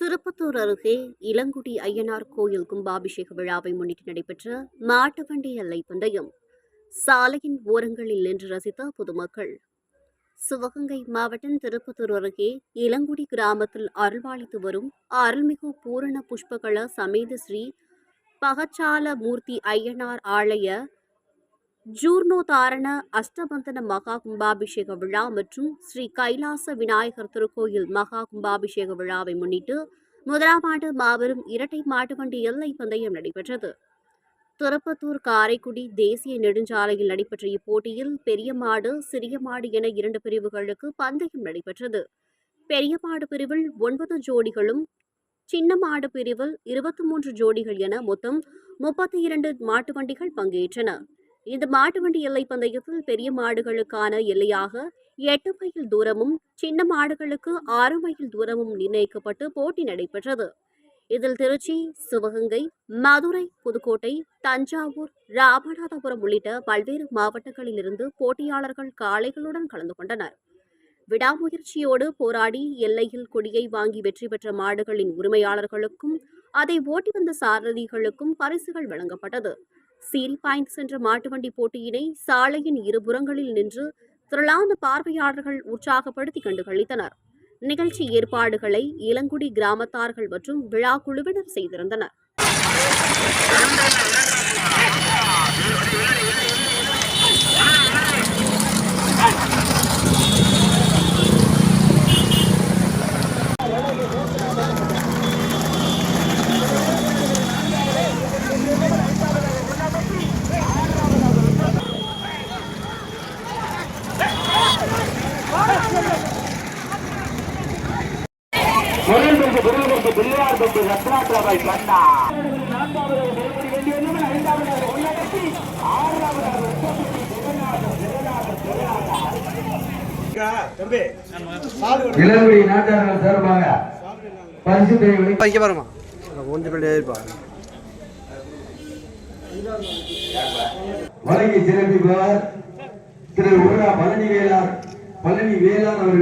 திருப்பத்தூர் அருகே இளங்குடி ஐயனார் கோயில் கும்பாபிஷேக விழாவை முன்னிட்டு நடைபெற்ற மாட்டுவண்டி எல்லை பந்தயம். சாலையின் ஓரங்களில் நின்று ரசித்த பொதுமக்கள். சிவகங்கை மாவட்டம் திருப்பத்தூர் அருகே இளங்குடி கிராமத்தில் அருள்வாளித்து வரும் அருள்மிகு பூரண புஷ்பகல சமேத ஸ்ரீ பகச்சால மூர்த்தி ஐயனார் ஆலய ஜூர்ணோதாரண அஷ்டபந்தன மகா கும்பாபிஷேக விழா மற்றும் ஸ்ரீ கைலாச விநாயகர் திருக்கோயில் மகா கும்பாபிஷேக விழாவை முன்னிட்டு முதலாம் ஆண்டு மாபெரும் இரட்டை மாட்டுவண்டி எல்லை பந்தயம் நடைபெற்றது. திருப்பத்தூர் காரைக்குடி தேசிய நெடுஞ்சாலையில் நடைபெற்ற இப்போட்டியில் பெரிய மாடு சிறிய மாடு என இரண்டு பிரிவுகளுக்கு பந்தயம் நடைபெற்றது. பெரிய மாடு பிரிவில் ஒன்பது ஜோடிகளும் சின்ன மாடு பிரிவில் இருபத்தி மூன்று ஜோடிகள் என மொத்தம் முப்பத்தி இரண்டு மாட்டு வண்டிகள் பங்கேற்றன. இந்த மாட்டு வண்டி எல்லை பந்தயத்தில் பெரிய மாடுகளுக்கான எல்லையாக எட்டு மைல் தூரமும் சின்ன மாடுகளுக்கு ஆறு மைல் தூரமும் நிர்ணயிக்கப்பட்டு போட்டி நடைபெற்றது. இதில் திருச்சி சிவகங்கை மதுரை புதுக்கோட்டை தஞ்சாவூர் ராமநாதபுரம் உள்ளிட்ட பல்வேறு மாவட்டங்களிலிருந்து போட்டியாளர்கள் காளைகளுடன் கலந்து கொண்டனர். விடாமுயற்சியோடு போராடி எல்லையில் கொடியை வாங்கி வெற்றி பெற்ற மாடுகளின் உரிமையாளர்களுக்கும் அதை ஓட்டி வந்த சாரதிகளுக்கும் பரிசுகள் வழங்கப்பட்டது. சீரி பாயிண்ட்ஸ் என்ற மாட்டுவண்டி போட்டியினை சாலையின் இருபுறங்களில் நின்று திரளான பார்வையாளர்கள் உற்சாகப்படுத்தி கண்டுகளித்தனர். நிகழ்ச்சி ஏற்பாடுகளை இளங்குடி கிராமத்தார்கள் மற்றும் விழா குழுவினர் செய்திருந்தனர். உள்ளடக்கி ஆறாவது தம்பி இளங்குடி நாட்டார்கள் சார்பாக பரிசு தொகை வைக்க பாருமா கொஞ்சம் பிள்ளை வழங்கி சிறப்பிப்பவர் திரு உரா பழனி வேளார் பழனி வேளார் அவர்கள்.